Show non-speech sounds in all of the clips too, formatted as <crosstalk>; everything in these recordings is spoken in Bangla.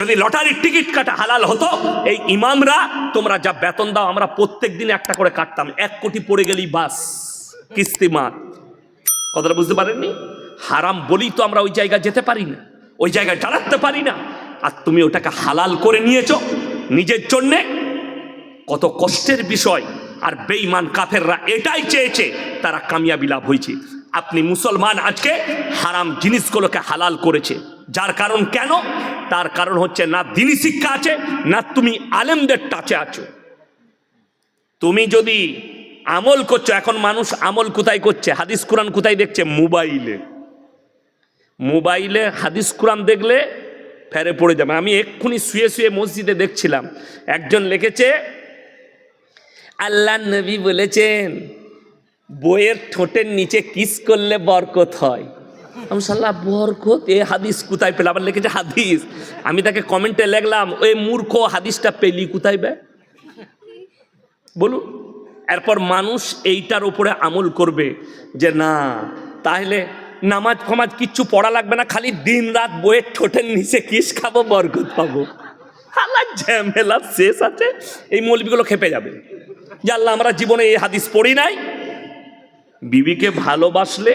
যদি লটারির টিকিট কাটা হালাল হতো, এই ইমামরা, তোমরা যা বেতন দাও, আমরা প্রত্যেক দিন একটা করে কাটতাম। এক কোটি পড়ে গেলেই বাস কিস্তিমাত কথাটা বুঝতে পারেননি? হারাম বলি তো আমরা ওই জায়গায় যেতে পারি না। ওই জায়গায় দাঁড়াতে পারি না। আর তুমি ওটাকে হালাল করে নিয়েছো, নিজের জন্যে? কত কষ্টের বিষয়। আর বেঈমান কাফেররা এটাই চেয়েছে, তারা কামিয়াবি লাভ হয়েছে। আপনি মুসলমান আজকে হারাম জিনিসগুলোকে হালাল করেছে। যার কারণ কেন? তার কারণ হচ্ছে না দিনী শিক্ষা আছে, না তুমি আলেমদের টাচে আছো। তুমি যদি আমল করছ, এখন মানুষ আমল কোথায় করছে? হাদিস কোরআন কোথায় দেখছে? মোবাইলে। মোবাইলে হাদিস কোরআন দেখলে ফেরে পড়ে যাবে। আমি এক্ষুনি শুয়ে শুয়ে মসজিদে দেখছিলাম। একজন লিখেছে, আল্লাহ নবী বলেছেন, বইয়ের ঠোঁটের নিচে কিস করলে বরকত হয়। আমি সাল্লাহ বরকত, এ হাদিস কোথায় পেলাম আবার লিখেছে হাদিস। আমি তাকে কমেন্টে লেখলাম ওই মূর্খ, হাদিসটা পেলি কোথায় বে? বলুন। এরপর মানুষ এইটার উপরে আমল করবে যে, না, তাহলে নামাজ ফমাজ কিচ্ছু পড়া লাগবে না, খালি দিন রাত বইয়ের ঠোঁটের নিচে কিস খাব, বরকত পাবো। হালা ঝামেলা শেষ আছে, এই মৌলবিগুলো খেপে যাবে। যে আল্লাহ, আমরা জীবনে এই হাদিস পড়ি নাই। বিবিকে ভালোবাসলে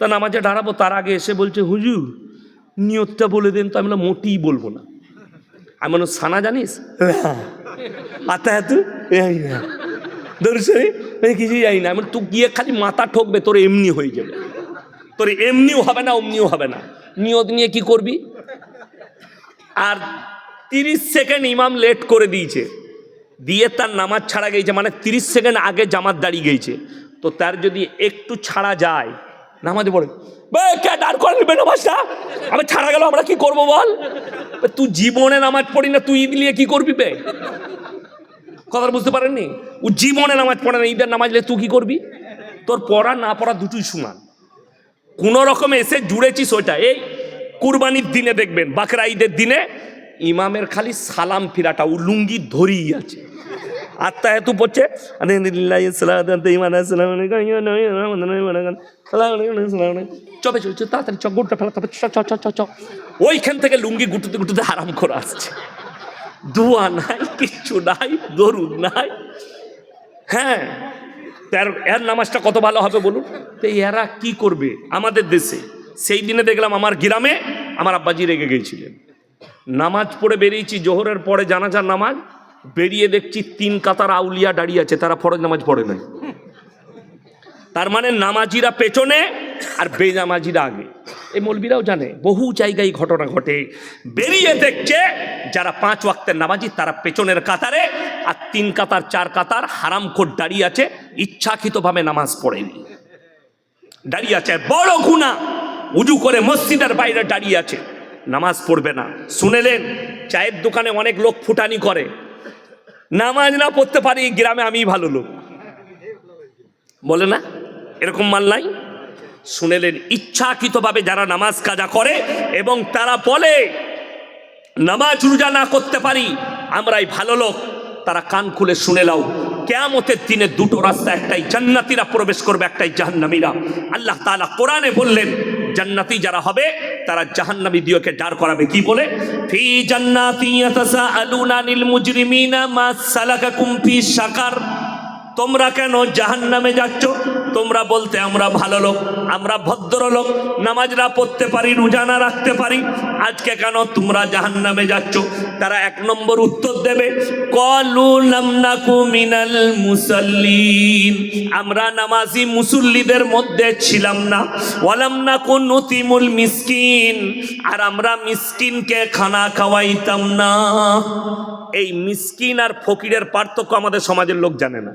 তা নামাজে দাঁড়াবো তার আগে এসে বলছে হুজুর নিয়তটা বলে দেন তো আমি বললাম, মোটেই বলব না। আমি বললাম, সানা জানিস? <laughs> আতা এত দর্শনে আমি কিছুই জানি না। আমি তুই গিয়ে খালি মাথা ঠকবে তোর এমনি হয়ে যাবে। তোর এমনিও হবে না অমনিও হবে না। নিয়ত নিয়ে কি করবি? আর তিরিশ সেকেন্ড ইমাম লেট করে দিয়েছে। দিয়ে তার নামাজ ছাড়া গেছে মানে তিরিশ সেকেন্ড আগে জামাত দাঁড়িয়ে গেছে। তো তার যদি একটু ছাড়া যায় নামাজে পড়ে। কে দাঁড় করে নেবে নামাজটা? আমি ছাড়া গেল, আমরা কি করব বল? তুই জীবনে নামাজ পড়ি না, তুই ঈদ নিয়ে কি করবি বে? কথা বুঝতে পারেননি? ও জীবনে নামাজ পড়ে না, ঈদের নামাজ তুই কি করবি? তোর পড়া না পড়া দুটোই সমান। কোনো রকমে এসে জুড়েছিস ওইটা। এই কুরবানির দিনে দেখবেন, বাকরা ঈদের দিনে ইমামের খালি সালাম ফিরাটা, ও লুঙ্গি ধরেই আছে। আত্মা এত পড়ছে চবে চলছে তাড়াতাড়ি চ গোটটা ফেলা চ চ চ চ চ। ওইখান থেকে লুঙ্গি গুটুতে গুটুতে আরাম করে আসছে দোয়া নাই, কিচ্ছু নাই, দরুদ নাই। হ্যাঁ তার, এর নামাজটা কত ভালো হবে বলুন? তো এরা কি করবে আমাদের দেশে? সেই দিনে দেখলাম আমার গ্রামে আমার আব্বাজি রেগে গিয়েছিলেন নামাজ পড়ে বেরিয়েছি, জোহরের পরে জানাজার নামাজ, বেরিয়ে দেখছি তিন কাতার আউলিয়া দাঁড়িয়ে আছে, তারা ফরজ নামাজ পড়ে নাই। তার মানে নামাজিরা পেছনে আর বেনামাজিরা আগে। এই মৌলবীরাও জানে, বহু জায়গায় ঘটনা ঘটে। বেরিয়ে দেখছে যারা পাঁচ ওয়াক্তের নামাজি, তারা পেছনের কাতারে আর তিন কাতার, চার কাতার, হারাম কোট দাঁড়িয়ে আছে, ইচ্ছাকৃতভাবে নামাজ পড়েনি। দাঁড়িয়ে আছে, বড় গুণা উজু করে মসজিদের বাইরে দাঁড়িয়ে আছে। নামাজ পড়বে না। শুনেলেন, চায়ের দোকানে অনেক লোক ফুটানি করে। নামাজ না পড়তে পারি, গ্রামে আমি ভালো লোক। বলে না? এরকম মাল নাই। শুনেলেন, ইচ্ছাকৃতভাবে যারা নামাজ কাজা করে এবং তারা বলে, নামাজ রোজা না করতে পারি, আমরাই ভালো লোক। তারা কান খুলে শুনে লাও কেয়ামতের দিনে দুটো রাস্তা, একটাই জান্নাতিরা প্রবেশ করবে, একটাই জাহান্নামীরা। আল্লাহ তাআলা কোরআনে বললেন, জান্নাতি যারা হবে, তারা জাহান্নামী দিওকে দাঁড় করাবে। কি বলে? ফি জান্নাতি ইয়াতাসাআলুনা আনিল মুজরিমিনা মা সালাকাকুম ফি সাকার তোমরা কেন জাহান নামে যাচ্ছ? তোমরা বলতে আমরা ভালো লোক, আমরা ভদ্র লোক, নামাজরা পড়তে পারি, রোজানা রাখতে পারি। আজকে কেন তোমরা জাহান নামে যাচ্ছ? তারা এক নম্বর উত্তর দেবে মিনাল মুসাল্লিন। আমরা নামাজি মুসল্লিদের মধ্যে ছিলাম না। ওয়ালাম নাকু নতিমুল মিসকিন। আর আমরা মিসকিনকে খানা খাওয়াইতাম না। এই মিসকিন আর ফকিরের পার্থক্য আমাদের সমাজের লোক জানে না।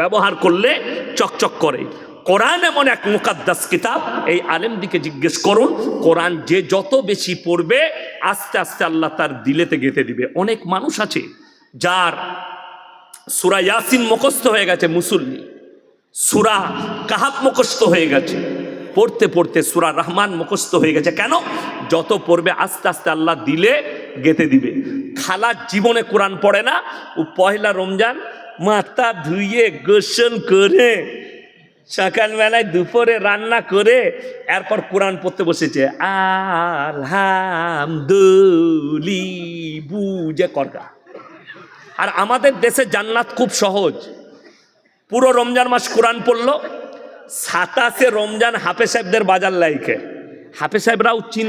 ব্যবহার করলে চকচক করে। কোরআন এমন এক মুকাদ্দাস কিতাব, এই আলেমদিকে জিজ্ঞেস করুন, কোরআন যে যত বেশি পড়বে, আস্তে আস্তে আল্লাহ তার দিলেতে গেঁথে দিবে। অনেক মানুষ আছে যার সুরা ইয়াসিন মুখস্থ হয়ে গেছে মুসল্লি, সুরা কাহাব মুখস্থ হয়ে গেছে, পড়তে পড়তে সুরা রহমান মুখস্থ হয়ে গেছে। কেন? যত পড়বে, আস্তে আস্তে আল্লাহ দিলে গেতে দিবে। খালার জীবনে কোরআন পড়ে না। ও পয়লা রমজান মাথা ধুয়ে গোসল করে সকালবেলায় দুপুরে রান্না করে এরপর কোরআন পড়তে বসেছে। আলহামদুলি, বুঝে করগা। আর আমাদের দেশে জান্নাত খুব সহজ। পুরো রমজান মাস কোরআন পড়ল, সাতাশে রমজান হাফে সাহেবদের বাজার লাইকে। হাফে সাহেবরাও চিন্তা